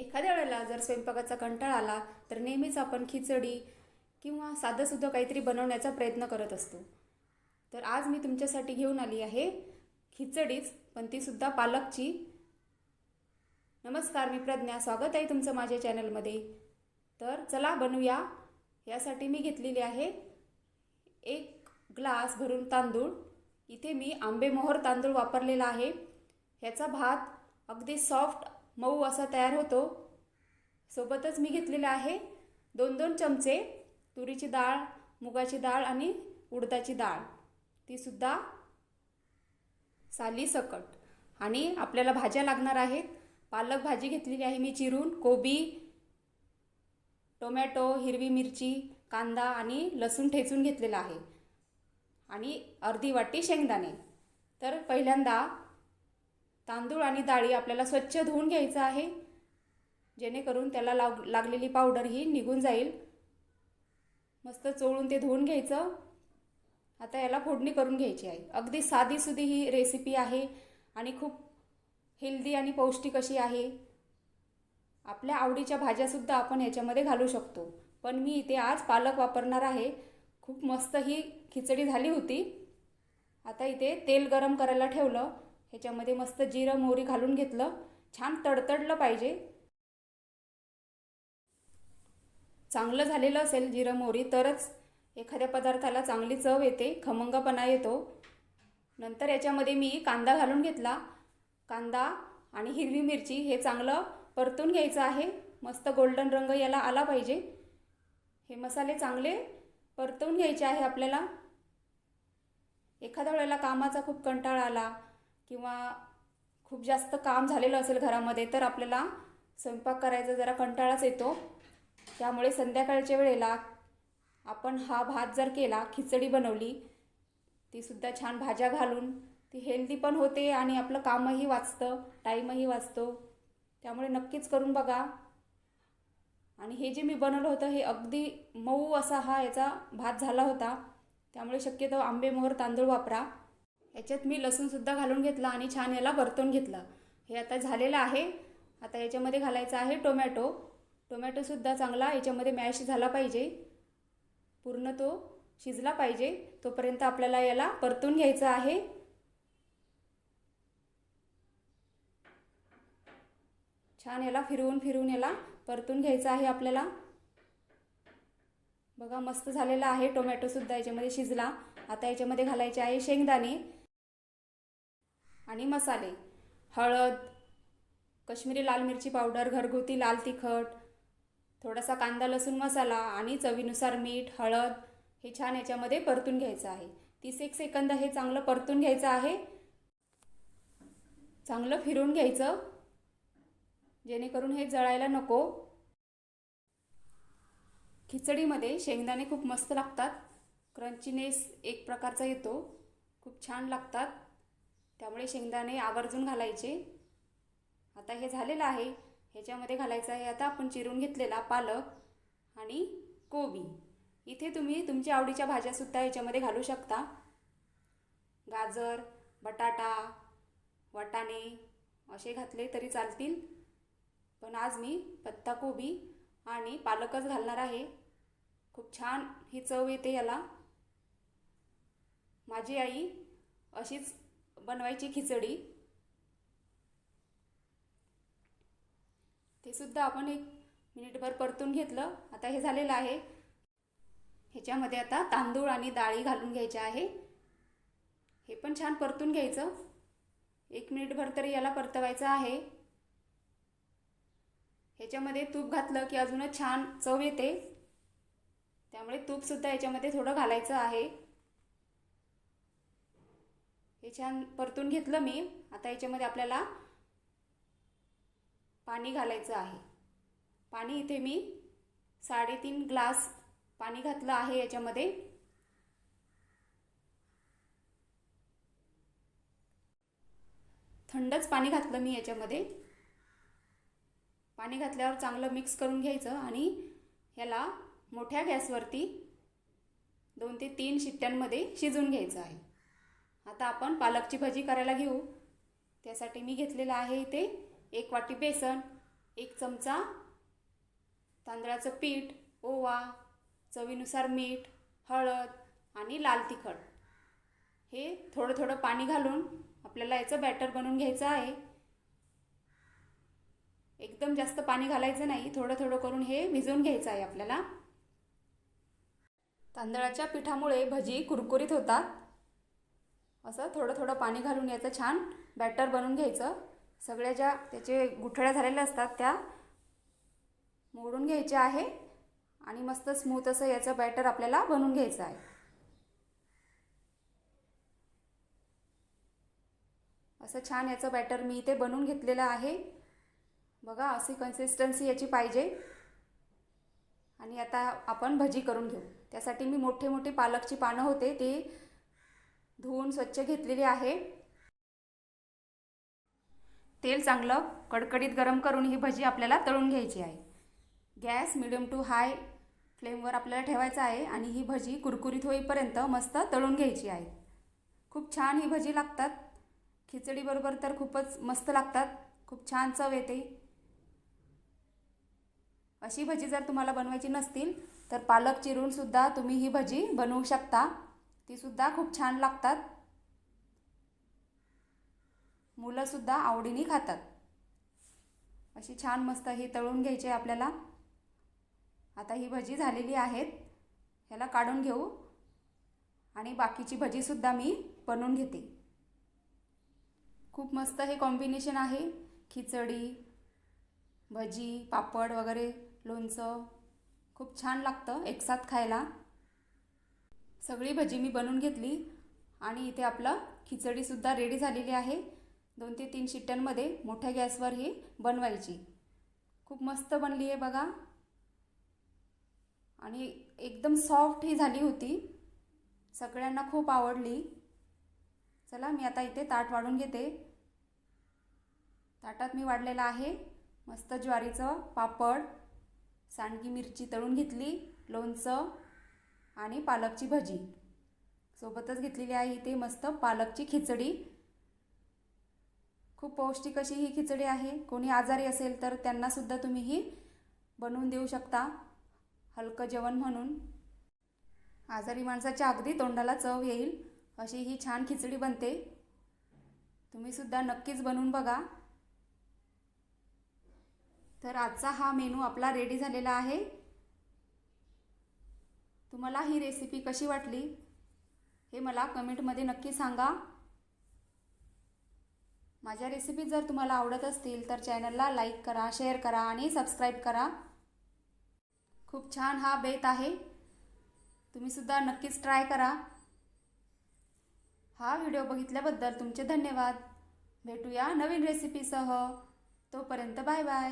एखाद्या वेळेला जर स्वयंपाकाचा कंटाळा आला तर नेहमीच आपण खिचडी किंवा साधंसुद्धा काहीतरी बनवण्याचा प्रयत्न करत असतो. तर आज मी तुमच्यासाठी घेऊन आली आहे खिचडीच पण तीसुद्धा पालकची. नमस्कार मी प्रज्ञा. स्वागत आहे तुमचं माझ्या चॅनलमध्ये. तर चला बनवूया. यासाठी मी घेतलेली आहे एक ग्लास भरून तांदूळ. इथे मी आंबेमोहर तांदूळ वापरलेला आहे. ह्याचा भात अगदी सॉफ्ट मऊ असा तयार होतो. सोबतच मी घेतलेला आहे दोन दोन चमचे तुरीची डाळ मुगाची डाळ आणि उडदाची डाळ. तीसुद्धा साली सकट. आणि आपल्याला भाज्या लागणार आहेत. पालक भाजी घेतलेली आहे मी चिरून. कोबी टोमॅटो हिरवी मिरची कांदा आणि लसूण ठेचून घेतलेला आहे. आणि अर्धी वाटी शेंगदाणे. तर पहिल्यांदा तांदूळ आणि डाळी आपल्याला स्वच्छ धुवून घ्यायचं आहे. जेणेकरून त्याला लाग लागलेली पावडर ही निघून जाईल. मस्त चोळून ते धुवून घ्यायचं. आता याला फोडणी करून घ्यायची आहे. अगदी साधीसुधी ही रेसिपी आहे आणि खूप हेल्दी आणि पौष्टिक अशी आहे. आपल्या आवडीच्या भाज्यासुद्धा आपण याच्यामध्ये घालू शकतो. पण मी इथे आज पालक वापरणार आहे. खूप मस्त ही खिचडी झाली होती. आता इथे तेल गरम करायला ठेवलं. ह्याच्यामध्ये मस्त जिरं मोहरी घालून घेतलं. छान तडतडलं पाहिजे. चांगलं झालेलं असेल जिरं मोहरी तरच एखाद्या पदार्थाला चांगली चव येते खमंगपणा येतो. नंतर याच्यामध्ये मी कांदा घालून घेतला. कांदा आणि हिरवी मिरची हे चांगलं परतून घ्यायचं आहे. मस्त गोल्डन रंग याला आला पाहिजे. हे मसाले चांगले परतवून घ्यायचे आहे आपल्याला. एखाद्या वेळेला कामाचा खूप कंटाळा आला किंवा खूप जास्त काम झालेलं असेल घरामध्ये तर आपल्याला स्वयंपाक करायचा जरा कंटाळाच येतो. त्यामुळे संध्याकाळच्या वेळेला आपण हा भात जर केला खिचडी बनवली तीसुद्धा छान भाज्या घालून ती हेल्दी पण होते आणि आपलं कामही वाचतं टाईमही वाचतो. त्यामुळे नक्कीच करून बघा. आणि हे जे मी बनवलं होतं हे अगदी मऊ असा हा याचा भात झाला होता. त्यामुळे शक्यतो आंबेमोहर तांदूळ वापरा. याच्यात मी लसूणसुद्धा घालून घेतला आणि छान याला परतून घेतलं. हे आता झालेलं आहे. आता याच्यामध्ये घालायचं आहे टोमॅटो. टोमॅटोसुद्धा चांगला याच्यामध्ये मॅश झाला पाहिजे. पूर्ण तो शिजला पाहिजे. तोपर्यंत आपल्याला याला परतून घ्यायचं आहे. छान याला फिरवून फिरवून याला परतून घ्यायचं आहे आपल्याला. बघा मस्त झालेला आहे. टोमॅटोसुद्धा याच्यामध्ये शिजला. आता याच्यामध्ये घालायचे आहे शेंगदाणे. आणि मसाले. हळद कश्मीरी लाल मिरची पावडर घरगुती लाल तिखट थोडासा कांदा लसूण मसाला आणि चवीनुसार मीठ हळद हे छान याच्यामध्ये परतून घ्यायचं आहे. तीस एक सेकंद हे चांगलं परतून घ्यायचं आहे. चांगलं फिरून घ्यायचं. जेणेकरून हे जळायला नको. खिचडीमध्ये शेंगदाणे खूप मस्त लागतात. क्रंचीनेस एक प्रकारचा येतो. खूप छान लागतात. त्यामुळे शेंगदाणे आवर्जून घालायचे. आता हे झालेलं आहे. ह्याच्यामध्ये घालायचं आहे आता. आपण चिरून घेतलेला पालक आणि कोबी. इथे तुम्ही तुमच्या आवडीच्या भाज्यासुद्धा याच्यामध्ये घालू शकता. गाजर बटाटा वाटाणे असे घातले तरी चालतील. पण आज मी पत्ताकोबी आणि पालकच घालणार आहे. खूप छान ही चव येते याला माझी आई अशीच बनवायची खिचडी. ते सुद्धा आपण एक मिनिटभर परतून घेतलं. आता हे झालेलं आहे. ह्याच्यामध्ये आता तांदूळ आणि डाळी घालून घ्यायचे आहे. हे पण छान परतून घ्यायचं. एक मिनिटभर तरी याला परतवायचं आहे. ह्याच्यामध्ये तूप घातलं की अजूनच छान चव येते. त्यामुळे तूपसुद्धा याच्यामध्ये थोडं घालायचं आहे. हे छान परतून घेतलं मी. आता याच्यामध्ये आपल्याला पाणी घालायचं आहे. पाणी इथे मी साडेतीन ग्लास पाणी घातलं आहे याच्यामध्ये थंडच पाणी घातलं मी याच्यामध्ये पाणी घातल्यावर चांगलं मिक्स करून घ्यायचं आणि ह्याला मोठ्या गॅसवरती दोन ते तीन शिट्ट्यांमध्ये शिजून घ्यायचं आहे. आता आपण पालकची भजी करायला घेऊ. त्यासाठी मी घेतलेलं आहे इथे एक वाटी बेसन एक चमचा तांदळाचं पीठ ओवा चवीनुसार मीठ हळद आणि लाल तिखट. हे थोडं थोडं पाणी घालून आपल्याला याचं बॅटर बनवून घ्यायचं आहे. एकदम जास्त पाणी घालायचं नाही थोडं थोडं करून हे भिजवून घ्यायचं आहे आपल्याला. तांदळाच्या पिठामुळे भजी कुरकुरीत होतात. असं थोडं थोडं पाणी घालून याचं छान बॅटर बनवून घ्यायचं. सगळ्या ज्या त्याचे गुठळ्या झालेल्या असतात त्या मोडून घ्यायच्या आहे आणि मस्त स्मूथ असं याचं बॅटर आपल्याला बनवून घ्यायचं आहे. असं छान याचं बॅटर मी इथे बनवून घेतलेलं आहे. बघा अशी कन्सिस्टन्सी याची पाहिजे. आणि आता आपण भजी करून घेऊ. त्यासाठी मी मोठे मोठे पालकची पानं होते ते धुवून स्वच्छ घेतलेली आहे. तेल चांगलं कडकडीत गरम करून ही भजी आपल्याला तळून घ्यायची आहे. गॅस मिडियम टू हाय फ्लेमवर आपल्याला ठेवायचा आहे आणि ही भजी कुरकुरीत होईपर्यंत मस्त तळून घ्यायची आहे. खूप छान ही भजी लागतात. खिचडीबरोबर तर खूपच मस्त लागतात. खूप छान चव येते. अशी भजी जर तुम्हाला बनवायची नसतील तर पालक चिरूनसुद्धा तुम्ही ही भजी बनवू शकता. तीसुद्धा खूप छान लागतात. मुलंसुद्धा आवडीने खातात. अशी छान मस्त ही तळून घ्यायची आहे आपल्याला. आता ही भजी झालेली आहेत. ह्याला काढून घेऊ. आणि बाकीची भजीसुद्धा मी बनवून घेते. खूप मस्त हे कॉम्बिनेशन आहे. खिचडी भजी पापड वगैरे लोणचं. खूप छान लागतं एकसाथ खायला. सगळी भजी मी बनवून घेतली आणि इथे आपलं खिचडीसुद्धा रेडी झालेली आहे. दोन ते तीन शिट्ट्यांमध्ये मोठ्या गॅसवर ही बनवायची. खूप मस्त बनली आहे बघा. आणि एकदम सॉफ्ट ही झाली होती. सगळ्यांना खूप आवडली. चला मी आता इथे ताट वाढून घेते. ताटात मी वाढलेलं आहे. मस्त ज्वारीचं पापड सांडगी मिरची तळून घेतली लोणचं आणि पालकची भजी. सोबतच घेतलेली आहे इथे मस्त पालकची खिचडी. खूप पौष्टिक अशी ही खिचडी आहे. कोणी आजारी असेल तर त्यांनासुद्धा तुम्ही ही बनवून देऊ शकता. हलकं जेवण म्हणून. आजारी माणसाच्या अगदी तोंडाला चव येईल. अशी ही छान खिचडी बनते. तुम्हीसुद्धा नक्कीच बनवून बघा. तर आजचा हा मेनू आपला रेडी झालेला आहे. तुम्हाला ही रेसिपी कशी वाटली? हे मला कमेंटमध्ये नक्की सांगा. माझ्या रेसिपी जर तुम्हाला आवडत असतील तर चॅनलला लाईक करा शेअर करा आणि सबस्क्राईब करा. खूप छान हा बेत आहे. तुम्हीसुद्धा नक्कीच ट्राय करा. हा व्हिडिओ बघितल्याबद्दल तुमचे धन्यवाद. भेटूया नवीन रेसिपीसह तोपर्यंत बाय बाय